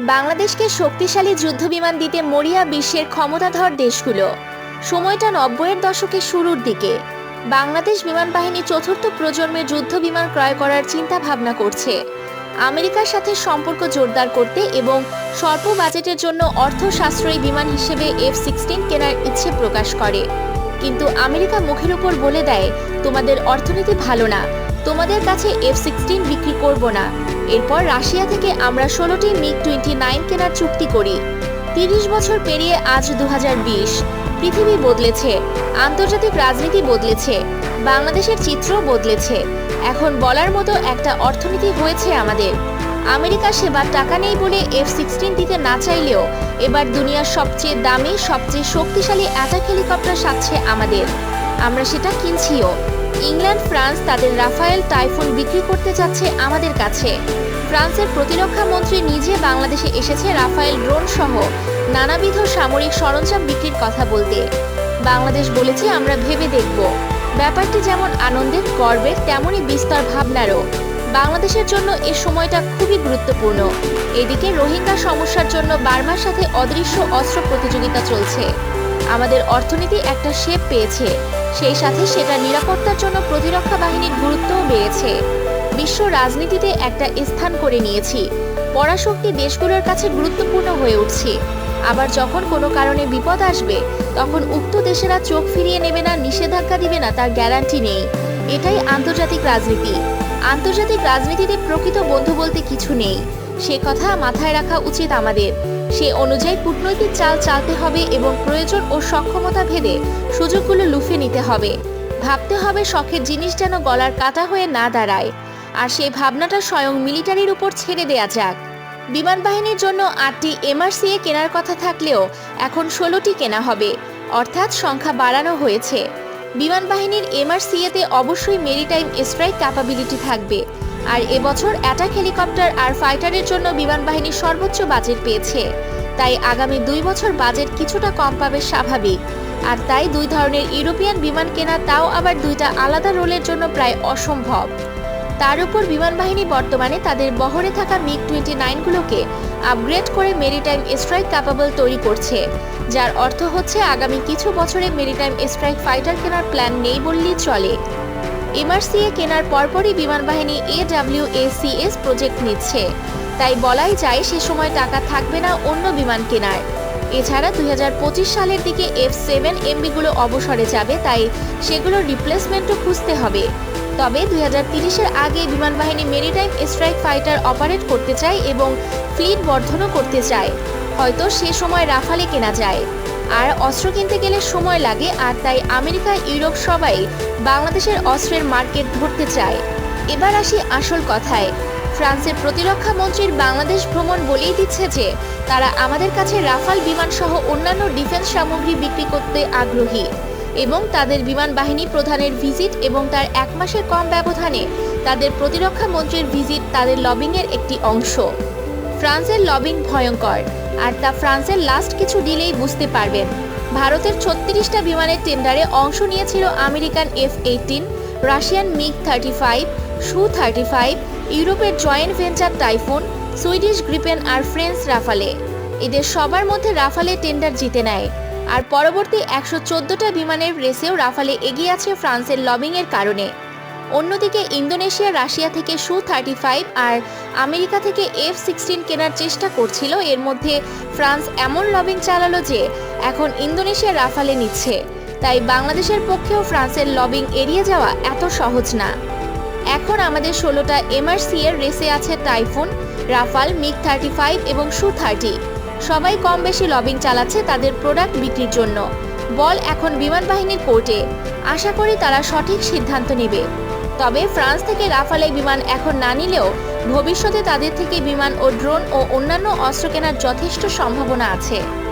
বাংলাদেশকে শক্তিশালী যুদ্ধবিমান দিতে মরিয়া বিশ্বের ক্ষমতাধর দেশগুলো। সময়টা নব্বইয়ের দশকের শুরুর দিকে। বাংলাদেশ বিমান বাহিনী চতুর্থ প্রজন্মের যুদ্ধবিমান ক্রয় করার চিন্তা ভাবনা করছে। আমেরিকার সাথে সম্পর্ক জোরদার করতে এবং স্বল্প বাজেটের জন্য অর্থ সাশ্রয়ী বিমান হিসেবে এফ সিক্সটিন কেনার ইচ্ছে প্রকাশ করে। কিন্তু আমেরিকা মুখের উপর বলে দেয়, তোমাদের অর্থনীতি ভালো না। তোমাদের কাছে এফ সিক্সটিন বিক্রি করব না। এরপর রাশিয়া থেকে আমরা ষোলোটি মিগ টোয়েন্টি নাইন কেনার চুক্তি করি। তিরিশ বছর পেরিয়ে আজ দু হাজার বিশ। পৃথিবী বদলেছে, আন্তর্জাতিক রাজনীতি বদলেছে, বাংলাদেশের চিত্র বদলেছে। এখন বলার মতো একটা অর্থনীতি হয়েছে আমাদের। আমেরিকা সেবার টাকা নেই বলে এফ সিক্সটিন দিতে না চাইলেও এবার দুনিয়ার সবচেয়ে দামি, সবচেয়ে শক্তিশালী অ্যাটাক হেলিকপ্টার সাজছে আমাদের। আমরা সেটা কিনছিও। ইংল্যান্ড, ফ্রান্স তাদের রাফায়েল টাইফুন বিক্রি করতে চাচ্ছে আমাদের কাছে। ফ্রান্সের প্রতিরক্ষা মন্ত্রী নিজে বাংলাদেশে এসেছে রাফায়েল ড্রোন সহ নানাবিধ সামরিক সরঞ্জাম বিক্রির কথা বলতে। বাংলাদেশ বলেছে, আমরা ভেবে দেখব। ব্যাপারটি যেমন আনন্দের, গর্বের, তেমনই বিস্তর ভাবনারও। বাংলাদেশের জন্য এ সময়টা খুবই গুরুত্বপূর্ণ। এদিকে রোহিঙ্গা সমস্যার জন্য বার্মার সাথে অদৃশ্য অস্ত্র প্রতিযোগিতা চলছে। আমাদের অর্থনীতি একটা শেপ পেয়েছে। সেই সাথে সেটা নিরাপত্তার জন্য প্রতিরক্ষা বাহিনীর গুরুত্বও বেড়েছে। বিশ্ব রাজনীতিতে একটা স্থান করে নিয়েছি। পরাশক্তি দেশগুলোর কাছে গুরুত্বপূর্ণ হয়ে উঠছে। আবার যখন কোনো কারণে বিপদ আসবে, তখন উক্ত দেশেরা চোখ ফিরিয়ে নেবে না, নিষেধাজ্ঞা দিবে না, তার গ্যারান্টি নেই। এটাই আন্তর্জাতিক রাজনীতি। আন্তর্জাতিক রাজনীতিতে প্রকৃত বন্ধু বলতে কিছু নেই। সে কথা মাথায় রাখা উচিত আমাদের। সে অনুযায়ী কূটনৈতিক চাল চালতে হবে এবং প্রয়োজন ও সক্ষমতা ভেদে সুযোগগুলো লুফে নিতে হবে। ভাবতে হবে শখের জিনিস যেন গলার কাটা হয়ে না দাঁড়ায়। আর সেই ভাবনাটা স্বয়ং মিলিটারির উপর ছেড়ে দেয়া যাক। বিমান বাহিনীর জন্য আটটি এমআরসিএ কেনার কথা থাকলেও এখন ষোলোটি কেনা হবে। অর্থাৎ সংখ্যা বাড়ানো হয়েছে। বিমান বাহিনীর এমআরসিএতে অবশ্যই মেরিটাইম স্ট্রাইক ক্যাপাবিলিটি থাকবে। আর এবছর অ্যাটাক হেলিকপ্টার আর ফাইটারের জন্য বিমান বাহিনী সর্বোচ্চ বাজেট পেয়েছে। তাই আগামী দুই বছর বাজেট কিছুটা কম পাবে স্বাভাবিক। আর তাই দুই ধরনের ইউরোপিয়ান বিমান কেনা তাও আবার দুইটা আলাদা রোলের জন্য প্রায় অসম্ভব। তার উপর বিমান বাহিনী বর্তমানে তাদের বহরে থাকা মিগ টোয়েন্টি নাইনগুলোকে আপগ্রেড করে মেরিটাইম স্ট্রাইক ক্যাপাবল তৈরি করছে, যার অর্থ হচ্ছে আগামী কিছু বছরে মেরিটাইম স্ট্রাইক ফাইটার কেনার প্ল্যান নেই বললেই চলে। এমআরসিএ কেনার পরপরই বিমান বাহিনী এডাব্লিউএসিএস প্রজেক্ট নিচ্ছে, তাই বলাই যায় সে সময় টাকা থাকবে না অন্য বিমান কেনার। এছাড়া দুই হাজার পঁচিশ সালের দিকে এফ সেভেন এমবিগুলো অবসরে যাবে, তাই সেগুলোর রিপ্লেসমেন্টও খুঁজতে হবে। তবে দুই হাজার তিরিশের আগে বিমান বাহিনী মেরিটাইম স্ট্রাইক ফাইটার অপারেট করতে চায় এবং ফ্লিট বর্ধনও করতে চায়। হয়তো সে সময় রাফালে কেনা যায়। আর অস্ত্র কিনতে গেলে সময় লাগে, আর তাই আমেরিকা, ইউরোপ সবাই বাংলাদেশের অস্ত্রের মার্কেট ধরতে চায়। এবার আসি আসল কথায়। ফ্রান্সের প্রতিরক্ষা মন্ত্রীর বাংলাদেশ ভ্রমণ বলেই দিচ্ছে যে, তারা আমাদের কাছে রাফাল বিমান সহ অন্যান্য ডিফেন্স সামগ্রী বিক্রি করতে আগ্রহী এবং তাদের বিমান বাহিনী প্রধানের ভিজিট এবং তার এক মাসের কম ব্যবধানে তাদের প্রতিরক্ষা মন্ত্রীর ভিজিট তাদের লবিংয়ের একটি অংশ। ফ্রান্সের লবিং ভয়ঙ্কর, আর তা ফ্রান্সের লাস্ট কিছু দিলেই বুঝতে পারবেন। ভারতের ছত্রিশটা বিমানের টেন্ডারে অংশ নিয়েছিল American F eighteen Russian MiG thirty five Su thirty five, ইউরোপের joint venture Typhoon, Swedish Gripen আর ফ্রেঞ্চ রাফালে। এদের সবার মধ্যে রাফালে টেন্ডার জিতে নেয়। আর পরবর্তী একশো চোদ্দোটা বিমানের রেসেও রাফালে এগিয়ে আছে ফ্রান্সের লবিংয়ের কারণে। অন্যদিকে ইন্দোনেশিয়া, রাশিয়া থেকে সু থার্টি ফাইভ আর আমেরিকা থেকে এফ সিক্সটিন কেনার চেষ্টা করছিল। এর মধ্যে ফ্রান্স এমন লবিং চালালো যে এখন ইন্দোনেশিয়া রাফালে নিচ্ছে। তাই বাংলাদেশের পক্ষেও ফ্রান্সের লবিং এড়িয়ে যাওয়া এত সহজ না। এখন আমাদের ষোলোটা এমআরসি এর রেসে আছে Typhoon Rafale MiG thirty five এবং সু থার্টি সবাই কম বেশি লবিং চালাচ্ছে তাদের প্রোডাক্ট বিক্রির জন্য। বল এখন বিমান বাহিনীর কোর্টে আশা করি তারা সঠিক সিদ্ধান্ত নেবে। তবে ফ্রান্স থেকে রাফালে বিমান এখন না নিলেও ভবিষ্যতে তাদের থেকে বিমান ও ড্রোন ও অন্যান্য অস্ত্র কেনার যথেষ্ট সম্ভাবনা আছে।